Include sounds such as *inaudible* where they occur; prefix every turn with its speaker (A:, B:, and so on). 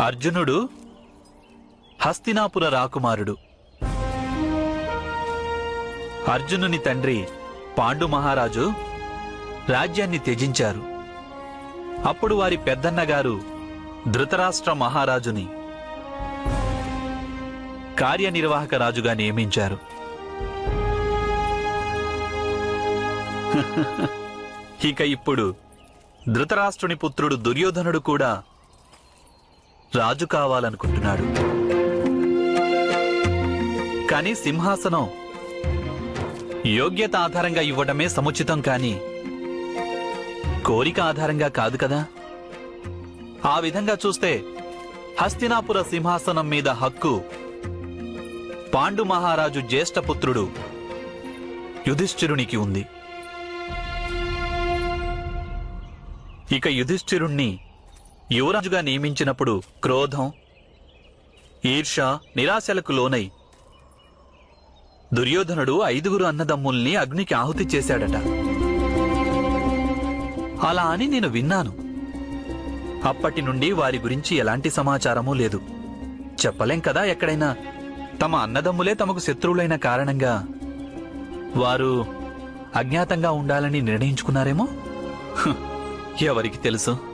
A: అర్జునుడు హస్తినాపుర రాకుమారుడు. అర్జునుని తండ్రి పాండు మహారాజు రాజ్యాన్ని త్యజించారు. అప్పుడు వారి పెద్దన్నగారు ధృతరాష్ట్ర మహారాజుని కార్యనిర్వాహక రాజుగా నియమించారు. *laughs* ఇక ఇప్పుడు ధృతరాష్ట్రుని పుత్రుడు దుర్యోధనుడు కూడా రాజు కావాలనుకుంటున్నాడు. కానీ సింహాసనం యోగ్యత ఆధారంగా ఇవ్వడమే సముచితం కాని కోరిక ఆధారంగా కాదు కదా? ఆ విధంగా చూస్తే హస్తినాపుర సింహాసనం మీద హక్కు పాండు మహారాజు జ్యేష్ఠపుత్రుడు యుధిష్ఠిరునికి ఉంది. ఇక యుధిష్ఠిరుణ్ణి యువరాజుగా నియమించినప్పుడు క్రోధం ఈర్ష నిరాశలకు లోనై దుర్యోధనుడు ఐదుగురు అన్నదమ్ముల్ని అగ్నికి ఆహుతి చేశాడట. అలా అని నేను విన్నాను. అప్పటి నుండి వారి గురించి ఎలాంటి సమాచారమూ లేదు. చెప్పలేం కదా ఎక్కడైనా. తమ అన్నదమ్ములే తమకు శత్రువులైన కారణంగా వారు అజ్ఞాతంగా ఉండాలని నిర్ణయించుకున్నారేమో? ఎవరికి తెలుసు?